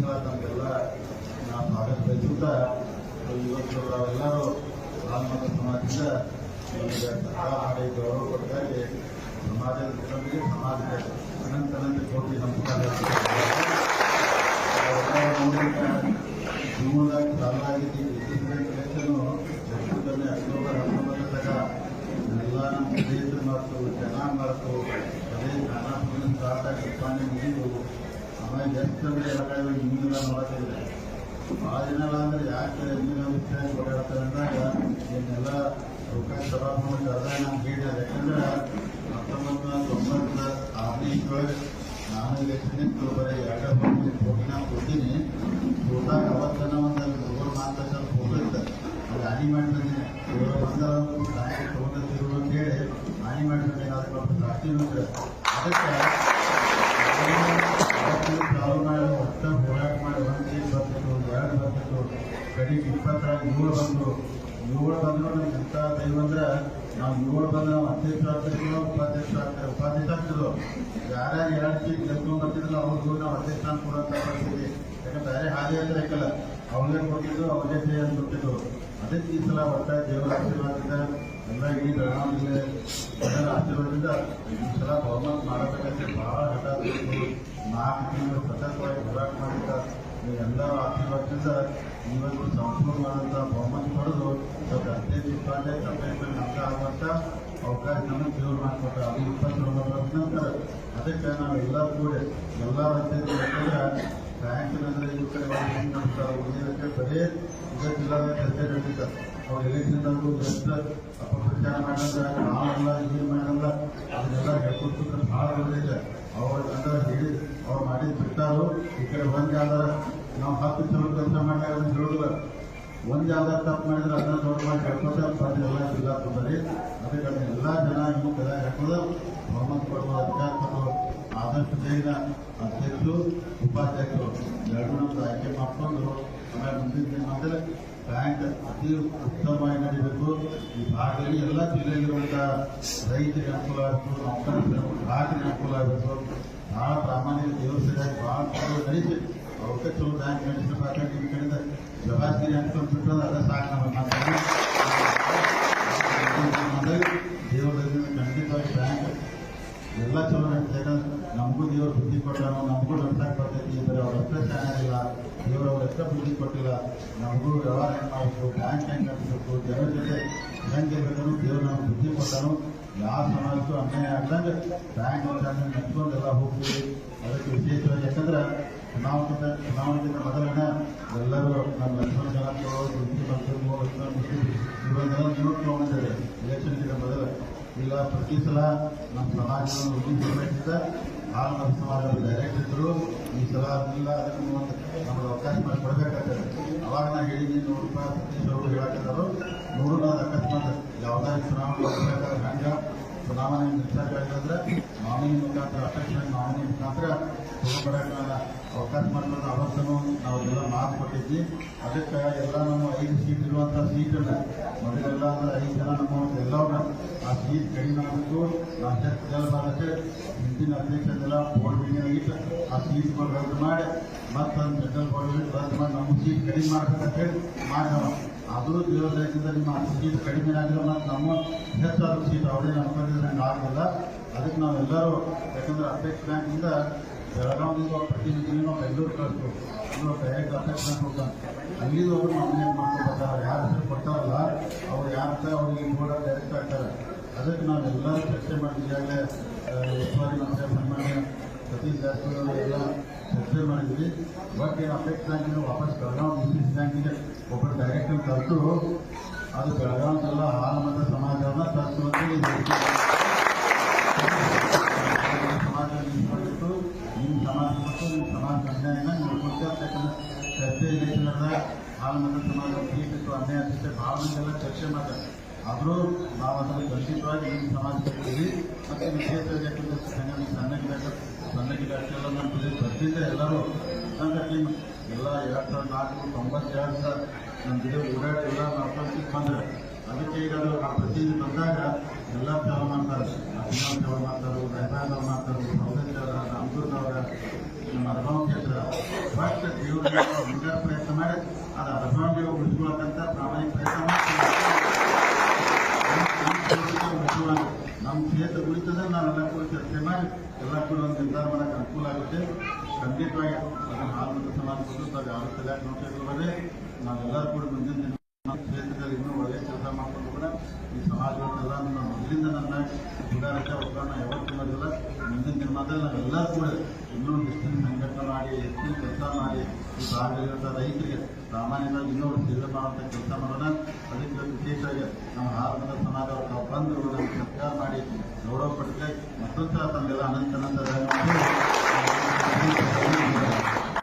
ಮತ್ತೊಂದು ಸಲ ತಮಗೆಲ್ಲ ನಾವು ಸ್ವಾಗತ ಬಯಸುತ್ತಾ ಇವತ್ತು ನಾವೆಲ್ಲರೂ ಹಾಲ್ಮತ ಸಮಾಜದಿಂದ ನಮಗೆ ಸರ್ಕಾರ ಮಾಡಿ ಗೌರವ ಕೊಟ್ಟಾಗಿ ಸಮಾಜದ ಜನರಿಗೆ ಸಮಾಜಕ್ಕೆ ಅನಂತ ಅನಂತ ಕೋಟಿ ನಮಸ್ಕಾರ ಜೀವನದಾಗ ಚಾಲು ಆಗಿದ್ದು ಇತ್ತೀಚಿನ ಕಲೆಕ್ಷನು ಹೆಚ್ಚು ಕಮ್ಮಿ ಅಕ್ಟೋಬರ್ ಹತ್ತೊಂಬತ್ತರಾಗ ಎಲ್ಲ ನಮ್ಮ ದೇಶ ಮತ್ತು ಜನ ಮತ್ತು ಅದೇ ಖಾನಾಪುರ ಸ್ಟಾರ್ಟ್ ಆಗಿ ಉತ್ಪಾದನೆ ಮುಗಿದು ಆಮೇಲೆ ಕಮ್ಮಿ ಎಲ್ಲ ಭಾಳ ಜನ ಅಂದ್ರೆ ಯಾಕೆ ಇನ್ನಿನ ವಿಷಯ ಓಡಾಡ್ತಾರೆ ಅಂದಾಗ ಅವಕಾಶ ಸಭಾಭವನ ಕರೆದಾಗ ನಾನು ಹೇಳಿದೆ ಯಾಕಂದ್ರೆ ಹತ್ತೊಂಬತ್ತು ನೂರ ತೊಂಬತ್ತ ನಾನು ಎಲೆಕ್ಷನ್ ಬರೀ ಎರಡು ಹೋಗಿ ನಾನು ಕೊಡ್ತೀನಿ. ಹೋದಾಗ ಅವತ್ತನ ಒಂದು ಲಕ್ಷ ಫೋಟೋ ಇತ್ತು. ಅದು ಹಾನಿ ಮಾಡ್ತಿದ್ದೀನಿ ಇವರು ಬಂದ ಬ್ಯಾಂಕ್ ತಗೊಂಡಿದ್ರು ಅಂತ ಹೇಳಿ ಹಾನಿ ಮಾಡ್ತಿದ್ದೀನಿ ಅದಕ್ಕೆ ಕಡೆಗೆ ಇಪ್ಪತ್ತರ ಏಳು ಬಂದರು ಏಳು ಬಂದ್ರು ನಮ್ಗೆ ಎಂತ ದೈವ ಅಂದ್ರೆ ನಾವು ಏಳು ಬಂದ್ರೆ ನಾವು ಅಧ್ಯಕ್ಷ ಆಗ್ತಿರ್ತೀವೋ ಉಪಾಧ್ಯಕ್ಷ ಆಗ್ತಾರೆ ಉಪಾಧ್ಯಕ್ಷ ಆಗ್ತಿದ್ರು ಯಾರ್ಯಾರು ಎರಡು ಸೀಟ್ ಗೆಲ್ಕೊಂಡು ಬರ್ತಿದ್ರಲ್ಲ ಅವ್ರಿಗೂ ನಾವು ಅಧ್ಯಕ್ಷ ಕೊಡೋಂಥ ಪರಿಸ್ಥಿತಿ. ಯಾಕಂದ್ರೆ ಬೇರೆ ಹಾದಿ ಹತ್ರ ಇಕ್ಕಲ್ಲ. ಅವ್ರಿಗೆ ಕೊಟ್ಟಿದ್ರು ಅವ್ರಿಗೆ ಸೇ ಅಂತ ಕೊಟ್ಟಿದ್ರು ಅದಕ್ಕೆ ಈ ಸಲ ಒಟ್ಟ ದೇವರ ಆಶೀರ್ವಾದದಿಂದ ಎಲ್ಲ ಇಡೀ ಬೆಳಗಾವಿ ಜಿಲ್ಲೆ ಜನರ ಆಶೀರ್ವಾದದಿಂದ ಈ ಸಲ ಬಹುಮತ ಮಾಡಬೇಕಂತ ಬಹಳ ಹಠ ನಾಲ್ಕು ತಿಂಗಳು ಸತತವಾಗಿ ಹೋರಾಟ ಮಾಡಿದ್ದ ಎಲ್ಲರ ಆಶೀರ್ವಾದದಿಂದ ಇವತ್ತು ಸಂಪೂರ್ಣವಾದಂಥ ಬಹುಮತ ಪಡೆದು ಅತ್ಯಂತ ಇಪ್ಪತ್ತೆ ಸಭೆಯಲ್ಲಿ ನಷ್ಟ ಆಗುವಂಥ ಅವಕಾಶ ನಮಗೆ ದೇವರು ಮಾಡಿಕೊಟ್ಟ ಅದು ವರ್ಷ ನಂತರ. ಅದಕ್ಕೆ ನಾವು ಎಲ್ಲ ಕೂಡಿ ಎಲ್ಲ ರಾಜ್ಯದ ಬ್ಯಾಂಕಿನ ಈ ಕಡೆ ಉಳಿಯೋದಕ್ಕೆ ಬರೀ ಈಗ ಜಿಲ್ಲಾ ಚರ್ಚೆ ನಡೀತ ಅವ್ರು ಎಲೆಕ್ಷನ್ ಅವರು ಎಷ್ಟು ಅಪಪ್ರಚಾರ ಮಾಡಲ್ಲ ನಾವೆಲ್ಲ ಏನು ಮಾಡಲ್ಲ, ಅದನ್ನೆಲ್ಲ ಹೇಳ್ಕೊಡ್ತಕ್ಕಂಥ ಭಾಳ ಅವ್ರ ಅಂದ್ರೆ ಹೇಳಿ ಅವ್ರು ಮಾಡಿದ ಬಿಟ್ಟಾರು ಈ ಒಂದ್ ಯಾವ್ದಾರ ನಾವು ಹತ್ತು ಚಲೋ ಕೆಲಸ ಮಾಡ್ಲಾರ ಅಂತ ಹೇಳುದಿಲ್ಲ ಒಂದು ಯಾವ್ದಾರ ತಪ್ಪು ಮಾಡಿದ್ರೆ ಅದನ್ನ ದೊಡ್ಡ ಮಾಡಿ ಹೇಳ್ಕೊತ ಬಂದು ಎಲ್ಲ ಅದಕ್ಕೆ ಎಲ್ಲ ಜನ ಇನ್ನೂ ಕದ ಹಾಕೋದು ಬಹುಮತ ಕೊಡುವ ಅಧಿಕಾರ ಕೊಟ್ಟು ಆದಷ್ಟು ಬೇಗ ಅಧ್ಯಕ್ಷರು ಉಪಾಧ್ಯಕ್ಷರು ಎರಡು ನಮ್ದು ಆಯ್ಕೆ ಮಾಡ್ಕೊಂಡು ಆಮೇಲೆ ಮುಂದಿನ ದಿನಮಾನದಲ್ಲಿ ಬ್ಯಾಂಕ್ ಅತಿ ಉತ್ತಮವಾಗಿ ನಡೀಬೇಕು. ಈ ಭಾಗದಲ್ಲಿ ಎಲ್ಲ ಜಿಲ್ಲೆಯಲ್ಲಿರುವಂಥ ರೈತರಿಗೆ ಅನುಕೂಲ ಆಗಬೇಕು ನೌಕರರಿಗೆ ಅನುಕೂಲ ಆಗಬೇಕು ಬಹಳ ಪ್ರಾಮಾಣಿಕ ದೇವಸ್ಥಾನ ಬಹಳ ನಡೀತು ಅವಕ್ಕೆ ಚಲೋ ಬ್ಯಾಂಕ್ ನಡೆಸಬೇಕಾಗಿ ನಿಮ್ಮ ಕಡೆಯಿಂದ ಜವಾಬ್ದಾರಿ ಬಿಟ್ಟರೆ ಅದ ಸಾಕು ನಮ್ಮ ದೇವರಲ್ಲಿ ಖಂಡಿತವಾಗಿ ಬ್ಯಾಂಕ್ ಎಲ್ಲ ಚಲೋ ನಡೀತದೆ. ನಮಗೂ ದೇವರು ಬುದ್ಧಿ ಕೊಟ್ಟಾನು, ನಮಗೂ ನಡ್ಸಕ್ಕೆ ಬರ್ತೈತಿ ಬರೀ ಅವ್ರ ಅಷ್ಟೇ ಚೆನ್ನಾಗಿಲ್ಲ ದೇವರು ಅವ್ರ ಹತ್ರ ಬುದ್ಧಿ ಕೊಟ್ಟಿಲ್ಲ. ನಮಗೂ ವ್ಯವಹಾರ ಹೆಂಗ್ ಮಾಡಬೇಕು, ಬ್ಯಾಂಕ್ ಹೆಂಗ್ ನಡೆಸಬೇಕು ಜನರ ಜೊತೆ ಹೆಂಗೆ ಇರ್ಬೇಕು ದೇವ್ರು ನಮ್ಗೆ ಬುದ್ಧಿ ಕೊಟ್ಟಾನು ಯಾವ ಸಮಾಜಕ್ಕೂ ಅನ್ಯಾಯ ಆಗ್ದಂಗೆ ಬ್ಯಾಂಕ್ ನಡ್ಕೊಂಡೆಲ್ಲ ಹೋಗ್ತೀವಿ ಅದಕ್ಕೆ ವಿಶೇಷವಾಗಿ ಯಾಕಂದ್ರೆ ಚುನಾವಣೆಗಿಂತ ಚುನಾವಣೆಗಿಂತ ಮೊದಲನೇ ಎಲ್ಲರೂ ನಮ್ಮ ಲಕ್ಷ್ಮಣ ಬಂದರು ಲಕ್ಷ್ಮಣ ಇವನ್ನೆಲ್ಲ ನೋಡ್ಕೊಂಡಿದ್ದಾರೆ ಎಲೆಕ್ಷನ್ಗಿಂತ ಮೊದಲು ಈಗ ಪ್ರತಿ ಸಲ ನಮ್ಮ ಸಮಾಜವನ್ನು ರೂಪಿಸಬೇಕಿದ್ದ ನಮ್ಮ ಸಮಾಜದ ಡೈರೆಕ್ಟ್ ಇದ್ದರು ಈ ಸಲ ಇಲ್ಲ ಅದಕ್ಕೆ ಒಂದು ನಮ್ಗೆ ಅವಕಾಶ ಮಾಡಿ ಕೊಡಬೇಕಾಗ್ತದೆ ಅವಾಗ ನಾ ಹೇಳಿದ್ದೀನಿ ನೂರು ಸತೀಶ್ ಅವರು ಹೇಳಕ್ಕಾರು ನೂರು ನಾನು ಅಕಸ್ಮಾತ್ ಯಾವುದಾದ್ರು ಚುನಾವಣೆ ಚುನಾವಣೆ ಆಗಿದ್ರೆ ನಾಮಿನಿ ಮುಖಾಂತರ ಅಧ್ಯಕ್ಷ ನಾಮಿನಿ ಮುಖಾಂತರ ತಗೊಂಡ್ಬರಕ್ಕೆ ಅವಕಾಶ ಮಾಡ್ಕೊಂಡು ನಾವು ನಾವೆಲ್ಲ ಮಾತು ಕೊಟ್ಟಿದ್ವಿ ಅದಕ್ಕೆ ಎಲ್ಲ ನಮ್ಮ ಐದು ಸೀಟ್ ಇರುವಂಥ ಸೀಟನ್ನ ಮೊದಲೆಲ್ಲ ಅಂದ್ರೆ ಐದು ಜನ ನಮ್ಮ ಎಲ್ಲವನ್ನ ಆ ಸೀಟ್ ಕಡಿಮೆ ಆಗಬೇಕು ನಾವು ಶಕ್ತಿ ಗೆಲ್ಲಬಾರಕ್ಕೆ ಹಿಂದಿನ ಅಧ್ಯಕ್ಷರೆಲ್ಲ ಬೋರ್ಡ್ ಮೀಟಿಂಗ್ ಆಗಿತ್ತು ಆ ಸೀಟ್ ರದ್ದು ಮಾಡಿ ಮತ್ತೊಂದು ಜನರಲ್ ರದ್ದು ಮಾಡಿ ನಮ್ಮ ಸೀಟ್ ಕಡಿಮೆ ಹೇಳಿ ಮಾಡ್ಯಾವ. ಅದು ದೇವದಯದಿಂದ ನಿಮ್ಮ ಕಡಿಮೆ ಆಗಿರೋ ಮತ್ತು ನಮ್ಮ ಹೆಚ್ಚಾದ ಸೀಟ್ ಅವರೇ ಅನ್ಕೊಂಡಿದ್ರೆ ಆಗಲಿಲ್ಲ. ಅದಕ್ಕೆ ನಾವೆಲ್ಲರೂ ಯಾಕಂದ್ರೆ ಅಪೆಕ್ಸ್ ಬ್ಯಾಂಕಿಂದ ಬೆಳಗಾವಿಯಿಂದ ಪ್ರತಿನಿಧಿನ ನಾವು ಬೆಂಗಳೂರು ಕಳಿಸ್ಬೇಕು. ಅಂದ್ರೆ ಡೈರೆಕ್ಟ್ ಅಪೆಕ್ಸ್ ಬ್ಯಾಂಕ್ ಹೋಗ್ತಾನೆ. ಅಲ್ಲಿಂದ ಅವರು ಯಾರು ಹೆಸರು ಕೊಡ್ತಾರಲ್ಲ, ಅವ್ರು ಯಾರಂತ ಅವ್ರಿಗೆ ಕೂಡ ಡೈರೆಕ್ಟ್ ಅದಕ್ಕೆ ನಾವೆಲ್ಲರೂ ಚರ್ಚೆ ಮಾಡಿದ್ವಿ. ಈಗಾಗಲೇ ಉಸ್ತುವಾರಿ ಮಂತ್ರಿ ಸನ್ಮಾನ್ಯ ಸತೀಶ್ ಜಾರಕಿಹೊಳಿ ಎಲ್ಲ ಚರ್ಚೆ ಮಾಡಿದ್ವಿ ಏನು ಅಪೆಕ್ಸ್ ಬ್ಯಾಂಕಿನ ವಾಪಸ್ ಬೆಳಗಾವಿ ಡಿ ಸಿ ಸಿ ಬ್ಯಾಂಕಿಗೆ ಒಬ್ಬರು ಡೈರೆಕ್ಟರ್ ಕರೆದು ಅದು ಬೆಳಗಾವಿಗೆಲ್ಲ ಹಾಲು ಮತ ಸಮಾಜವನ್ನು ತರಿಸುವಂತೆ ಸಮಾಜ ನಿಂತ್ಕೊಂಡಿತ್ತು ನಿಮ್ಮ ಸಮಾಜ ಮತ್ತು ನಿಮ್ಮ ಸಮಾಜ ಅನ್ಯಾಯನ ನೀವು ಕೊಟ್ಟಿರ್ತಕ್ಕಂಥ ಚರ್ಚೆ ಹಾಲು ಮತ ಸಮಾಜ ಸೀಟಿತ್ತು ಅನ್ಯಾಯ ಅನಿಸುತ್ತೆ ಮಂದಿಯೆಲ್ಲ ಚರ್ಚೆ ಮಾಡ್ತಾರೆ ಆದರೂ ನಾವು ಅದನ್ನು ಖಂಡಿತವಾಗಿ ನಿಮ್ಮ ಸಮಾಜ ಕಟ್ಟಿದ್ದೀವಿ ಮತ್ತು ನಿಮ್ಮ ಕ್ಷೇತ್ರಕ್ಕೆ ಸಂಘ ಸಣ್ಣ ಗಿಡ ಸಣ್ಣ ಗಿಡ ಎಲ್ಲ ನಮ್ಮ ಬರ್ತಿದ್ದೆ ಎಲ್ಲರೂ. ಸಂಘ ಟೀಮ್ ಎಲ್ಲ ಎರಡು ಸಾವಿರದ ನಾಲ್ಕು, ತೊಂಬತ್ತೆರಡು ಸಾವಿರ ನಮ್ಮ ಗಿಡ ಓಡಾಡ ಎಲ್ಲ ಮಾಡ್ಕೊಂಡು ಬಂದರೆ ಅದಕ್ಕೆ ಈಗ ನಾವು ಆ ಪ್ರತಿನಿಧಿ ಬಂದಾಗ ಎಲ್ಲ ಚಾಲ ಮಾಡ್ತಾರೆ. ಅಭಿಮಾನ ಚಾಲ ಮಾಡ್ತಾರೆ ರೈತಾಂಗವ್ರು ಮಾಡ್ತಾರೆ ಸೌದತ್ತಿಯವರ ರಾಮದುರ್ಗವರ ನಮ್ಮ ಅರ್ಬಾವ್ ಕ್ಷೇತ್ರ ಬಟ್ ದೇವರಿಗೆ ಮುಂದೆ ಪ್ರಯತ್ನ ಮಾಡಿ ಅದು ಅರ್ಬಾವ್ಗೆ ಉಳಿಸ್ಕೊಳಕ್ಕಂತ ಪ್ರಾಮಾಣಿಕ ಪ್ರಯತ್ನ ಮಾಡ್ತೀವಿ ನಮ್ಮ ನಾನು ಎಲ್ಲ ಕೂಡ ಚರ್ಚೆ ಮಾಡಿ ಎಲ್ಲ ಕೂಡ ಒಂದು ನಿರ್ಧಾರ ಮಾಡಕ್ಕೆ ಅನುಕೂಲ ಆಗುತ್ತೆ. ಖಂಡಿತವಾಗಿ ಅದನ್ನು ಮತ್ತು ಸಮಾಜ ಕೊಟ್ಟು ತಾವು ಯಾರು ಸರಿಯಾಗಿ ನೋಡ್ತಿದ್ರೆ ನಾವೆಲ್ಲರೂ ಕೂಡ ಮುಂದಿನ ದಿನ ಕ್ಷೇತ್ರದಲ್ಲಿ ಇನ್ನೂ ಒಳ್ಳೆಯ ಕೆಲಸ ಮಾಡಿಕೊಂಡು ಕೂಡ ಈ ಸಮಾಜವನ್ನೆಲ್ಲ ನಮ್ಮ ಮೊದಲಿಂದ ನನ್ನ ಸುಧಾರಿತ ಒಬ್ಬರನ್ನ ಯಾವತ್ತೂ ಮಾಡಿಲ್ಲ. ಮುಂದಿನ ದಿನಮಾನದಲ್ಲಿ ನಾವೆಲ್ಲರೂ ಕೂಡ ಇನ್ನೂ ಹೆಚ್ಚಿನ ಸಂಘಟನೆ ಮಾಡಿ, ಹೆಚ್ಚಿನ ಕೆಲಸ ಮಾಡಿ, ಈ ಭಾಗದಲ್ಲಿರುವಂಥ ರೈತರಿಗೆ ಸಾಮಾನ್ಯವಾಗಿ ಇನ್ನೂ ಸೇವೆ ಮಾಡುವಂಥ ಕೆಲಸ ವಿಶೇಷವಾಗಿ ನಮ್ಮ ಭಾರತದ ಸಮಾಜ ಬಂದು ಸತ್ಕಾರ ಮಾಡಿ ಗೌರವ ಪಡಿಸಲಿ ಮತ್ತೊಂದು ಸಲ ತಮಗೆಲ್ಲ ಅನಂತ ಅನಂತ